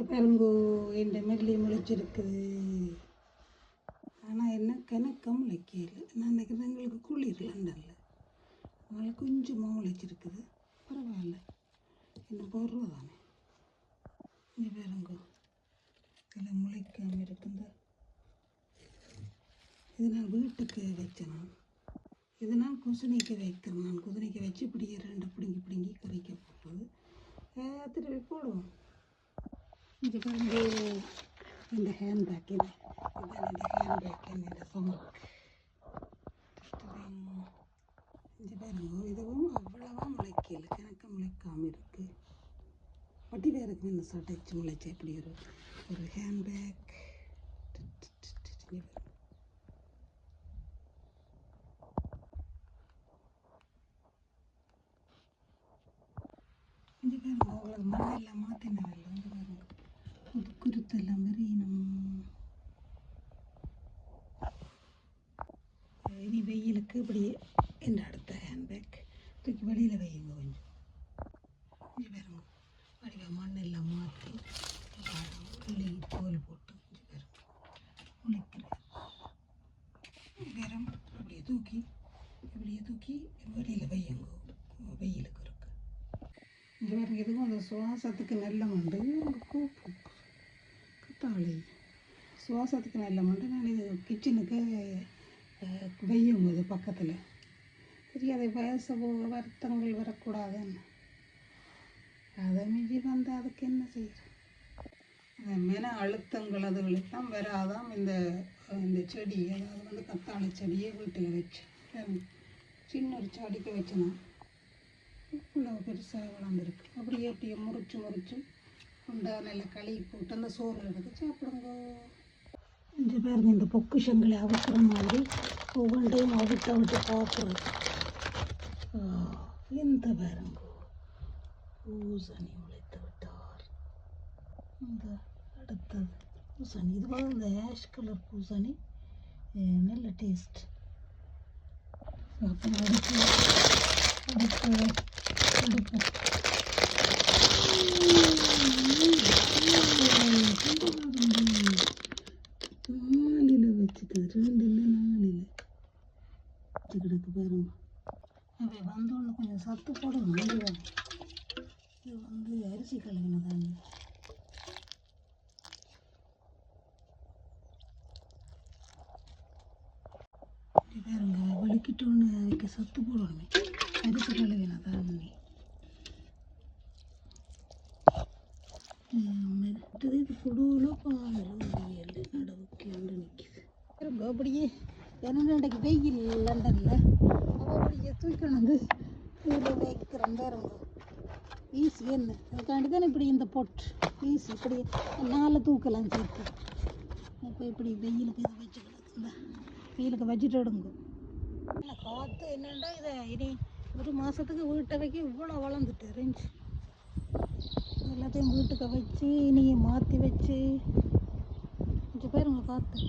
இங்கே பாருங்கோ என் மெல்லி முளைச்சிருக்குது ஆனால் என்ன கணக்கம் முளைக்கல. நான் நினைக்கிறேன் எங்களுக்கு குளிர் லண்டனில் அதனால் கொஞ்சமாக முளைச்சிருக்குது. பரவாயில்ல. என்ன போடுறது தானே இங்கே பாருங்கோ இதில் முளைக்காமல் இருக்குந்த இது நான் வீட்டுக்கு வச்சேன் இது நான் குசுனிக்கு வைக்கிறேன் நான் குசுனிக்கு வச்சு இப்படி ரெண்டு பிடுங்கி பிடுங்கி கறிக்க போடுறது திருப்பி போடுவோம். இது வந்து இந்த ஹேண்ட் பேக் இது. இதான் இந்த ஹேண்ட் பேக் இந்த சமருக்கு இது பாருங்க இதுவும் அவ்வளவா முளைக்கல. கணக்க முளைக்காமல் இருக்கு. வட்டி இருக்குது இந்த சட்டைச்சு முளைச்சி எப்படி ஒரு ஒரு ஹேண்ட் பேக் இது பாருங்க உங்களுக்கு மண்ணெல்லாம் மாற்றினதில்ல வந்து பாருங்க. புது குருத்தெல்லாம் வெறியணும் இனி வெயிலுக்கு இப்படியே இந்த அடுத்த ஹேண்ட்பேக் தூக்கி வெளியில் வையுங்க கொஞ்சம். இங்கே பாருங்க. வடிவ மண்ணெல்லாம் மாற்றி கிள்ளி கோல் போட்டு கொஞ்சம் பாருங்க. முளைக்கிறேன். வெறும் அப்படியே தூக்கி இப்படியே தூக்கி வெளியில் வையுங்க. வெயிலுக்கு இருக்கு. இந்த பாருங்க எதுவும் அந்த சுவாசத்துக்கு நல்ல மண்டு. கூப்பிடும் கத்தாழை சுவாசத்துக்கு நல்ல மட்டும் நான் இது கிச்சனுக்கு வெய்யும் இது பக்கத்தில். தெரியாது வயசு வருத்தங்கள் வரக்கூடாதுன்னு. அதை மீறி வந்து அதுக்கு என்ன செய்யுது மென அழுத்தங்கள் அதுகளுக்கெல்லாம் வராதான் இந்த இந்த செடி. அதாவது வந்து கத்தாழை செடியை வீட்டில் வச்சு சின்ன ஒரு செடிக்கு வச்சுனா இவ்வளோ பெருசாக வளர்ந்துருக்கு. அப்படியே அப்படியே முறிச்சு முறிச்சு உண்டா? நல்லா கழுவி போட்டு அந்த சோறு எடுத்து சாப்பிடுங்க. இந்த பாருங்க இந்த பொக்குஷங்களை அவுக்கிற மாதிரி ஒவ்வொன்றையும் அவுட்டு அவுட்டு பார்க்குறது இந்த பாருங்க. பூசணி உழைத்து விட்டார். இந்த அடுத்தது பூசணி. இது வந்து இந்த ஆஷ் கலர் பூசணி. நல்ல டேஸ்ட் அப்புறம் அடுத்து அடுத்து அடுப்பு நாலில் வச்சுட்டு ரெண்டு இல்லை நாலில் கிடக்கு பாருங்க அப்போ வந்தோடனே கொஞ்சம் சத்து போட இல்லையா இது வந்து அரிசி கழுவின தண்ணி பாருங்க வலிக்கிட்டோன்னு அதுக்கு சத்து போடணுமே. அரிசி கழுவின தண்ணி மற்றது இது கொடுவில் பால் இல்லை நடவுக்கு வந்து நிற்கிது பாருங்க அப்படியே என்ன வெயில் லண்டனில் அப்படியே தூக்கி வந்து இதில் வைக்கிறேன் பாருங்க ஈஸி என்ன? அதுக்காண்டி தானே இப்படி இந்த பொட் ஈஸி இப்படி நாலு தூக்கலாம் சேர்த்து. இப்போ இப்படி வெயிலுக்கு இதை வச்சுக்கலாம் இந்த வெயிலுக்கு வச்சுட்டு எடுங்க காற்று என்னண்டா இதை? இனி ஒரு மாதத்துக்கு வீட்டை வைக்க இவ்வளோ வளர்ந்துட்டு இருந்துச்சு. எல்லாத்தையும் வீட்டுக்கு வச்சு இனியை மாற்றி வச்சு கொஞ்சம் பாருங்க காற்று